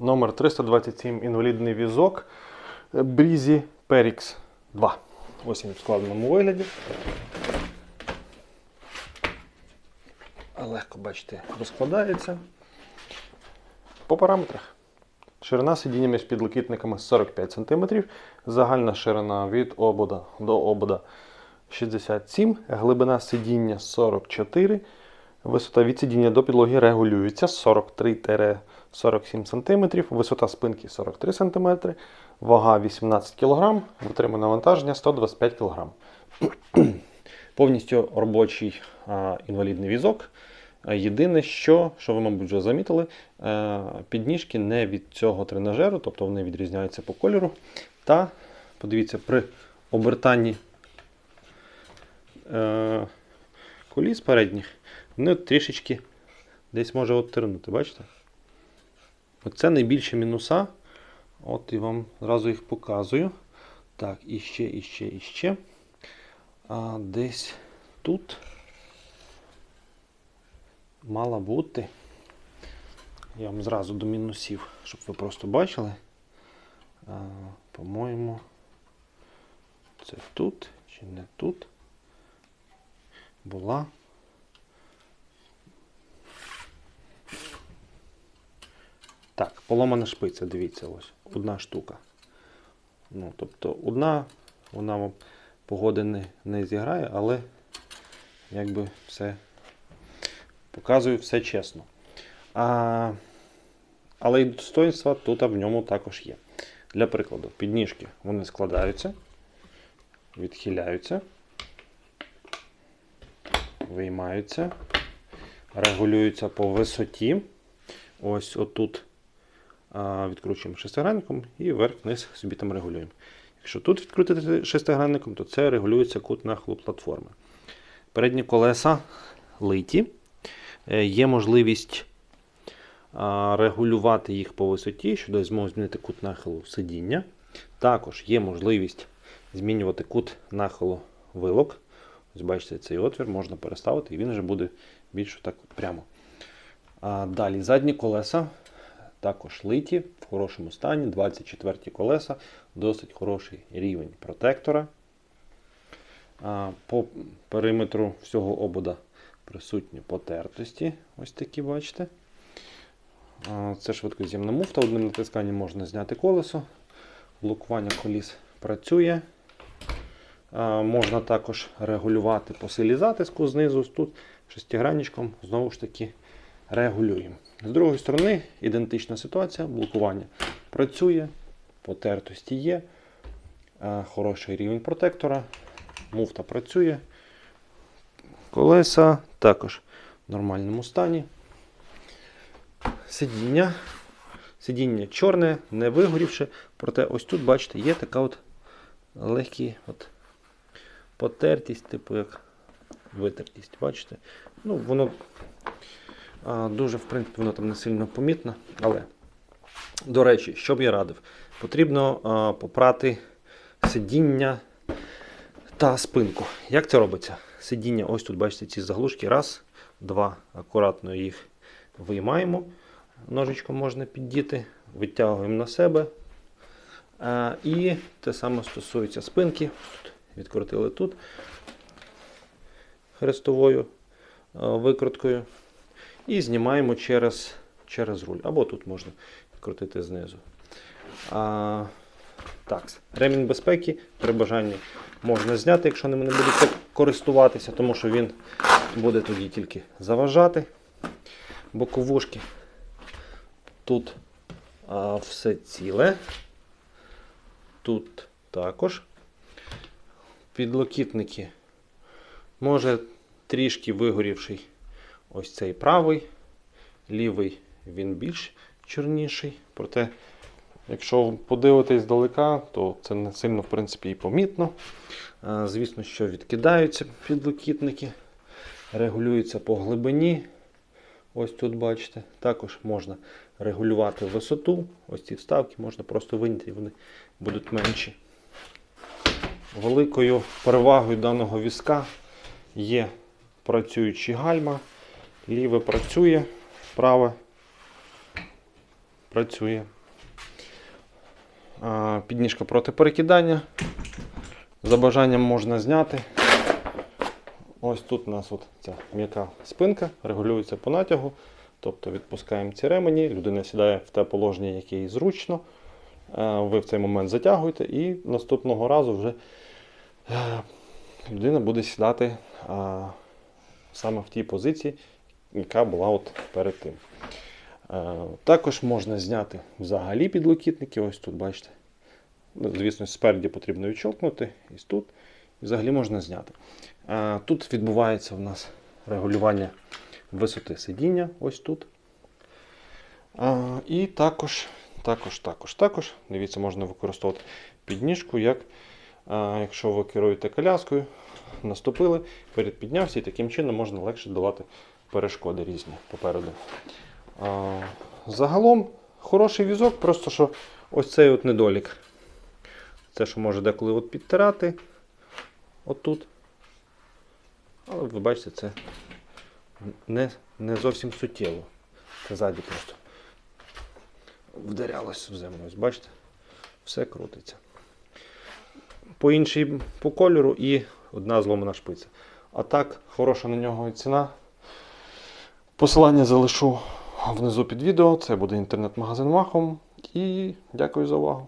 Номер 327 інвалідний візок Брізі Perix 2. Ось він в складеному вигляді. Легко бачите, розкладається. По параметрах. Ширина сидіння між підлокітниками 45 см, загальна ширина від обода до обода 67 глибина сидіння 44 Висота від сидіння до підлоги регулюється 43-47 см, висота спинки 43 см, вага 18 кг, витримане навантаження 125 кг. Повністю робочий а, інвалідний візок. Єдине, що, що ви, мабуть, вже замітили, е, підніжки не від цього тренажеру, тобто вони відрізняються по кольору. Та, подивіться, при обертанні е, коліс передніх, вони трішечки десь може оттернути, бачите? Оце найбільші мінуса. От і вам зразу їх показую. Так, і ще, і ще, і ще. А десь тут мала бути. Я вам зразу до мінусів, щоб ви просто бачили. По-моєму, це тут чи не тут була. Так, поломана шпиця, дивіться, ось одна штука. Ну, тобто одна, вона вам погоди не, не зіграє, але якби все показую все чесно. А, але і достоинства тут в ньому також є. Для прикладу, підніжки вони складаються, відхиляються, виймаються, регулюються по висоті. Ось отут відкручуємо шестигранником і вверх-вниз собі там регулюємо. Якщо тут відкрутити шестигранником, то це регулюється кут нахилу платформи. Передні колеса литі. Е, Є можливість регулювати їх по висоті, що дасть змогу змінити кут нахилу сидіння. Також є можливість змінювати кут нахилу вилок. Ось бачите, цей отвір можна переставити, і він вже буде більш так прямо. Далі задні колеса також литі в хорошому стані. 24 колеса, досить хороший рівень протектора. По периметру всього обода присутні потертості. Ось такі бачите. Це швидкоз'ємна муфта. Одним натисканням можна зняти колесо. Блокування коліс працює. Можна також регулювати по силі затиску знизу. Тут шестигранничком знову ж таки регулюємо. З другої сторони, ідентична ситуація, блокування працює, потертості є, хороший рівень протектора, муфта працює. Колеса також в нормальному стані. Сидіння. Сидіння чорне, не вигорівши. Проте ось тут, бачите, є така от легкі от потертість, типу як витертість. Бачите? Ну, воно дуже, в принципі, воно там не сильно помітно. Але, до речі, що б я радив? Потрібно попрати сидіння та спинку. Як це робиться? Сидіння, ось тут бачите ці заглушки. Раз, два. Акуратно їх виймаємо. Ножичком можна піддіти, витягуємо на себе. І те саме стосується спинки. Відкрутили тут хрестовою викруткою. І знімаємо через, через руль. Або тут можна відкрутити знизу. А, так, ремінь безпеки при бажанні можна зняти, якщо ним не будете користуватися, тому що він буде тоді тільки заважати. Боковушки. Тут а, все ціле. Тут також. Підлокітники. Може трішки вигорівший ось цей правий. Лівий він більш чорніший. Проте, якщо подивитись здалека, то це не сильно в принципі і помітно. Звісно, що відкидаються підлокітники, регулюються по глибині. Ось тут бачите. Також можна регулювати висоту. Ось ці вставки можна просто виняти, і вони будуть менші. Великою перевагою даного візка є працюючі гальма. Ліве працює, праве працює. Підніжка проти перекидання. За бажанням можна зняти. Ось тут у нас от ця м'яка спинка, регулюється по натягу. Тобто відпускаємо ці ремені, людина сідає в те положення, яке їй зручно. Ви в цей момент затягуєте і наступного разу вже е, людина буде сідати саме в тій позиції, яка була от перед тим. Е, Також можна зняти взагалі підлокітники. Ось тут, бачите. Ну, Звісно, спереді потрібно відчолкнути, і тут. І взагалі можна зняти. Е, Тут відбувається у нас регулювання висоти сидіння, ось тут. І також, також, також, також, дивіться, можна використовувати підніжку, як якщо ви керуєте коляскою, наступили, передпіднявся, і таким чином можна легше долати перешкоди різні попереду. Загалом хороший візок, просто що ось цей от недолік. Це, що може деколи от підтирати отут. Але ви бачите, це не, не зовсім суттєво. Це ззаді просто вдарялось в землю. Ось бачите, все крутиться. По іншій по кольору і одна зломана шпиця. А так, хороша на нього ціна. Посилання залишу внизу під відео. Це буде інтернет-магазин Махом. І дякую за увагу.